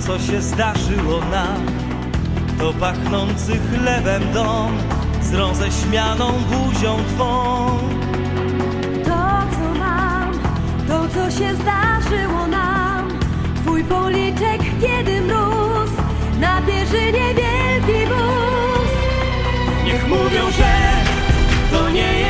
co się zdarzyło nam, to pachnący chlebem dom z roześmianą buzią twą. To, co mam, to, co się zdarzyło nam. Twój policzek, kiedy mróz na pierzynie wielki wóz. Niech mówią, że to nie jest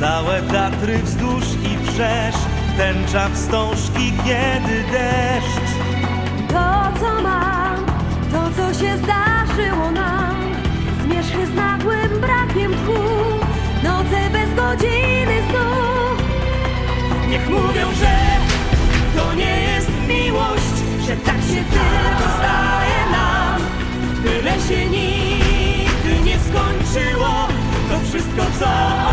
Całe Tatry wzdłuż i wszerz Tęcza wstążki, kiedy deszcz To, co mam, to, co się zdarzyło nam. Zmierzchy z nagłym brakiem tchu, noce bez godziny snu. Niech mówią, że to nie jest miłość Że tak się tylko zdaje nam Byle się nigdy nie skończyło To wszystko co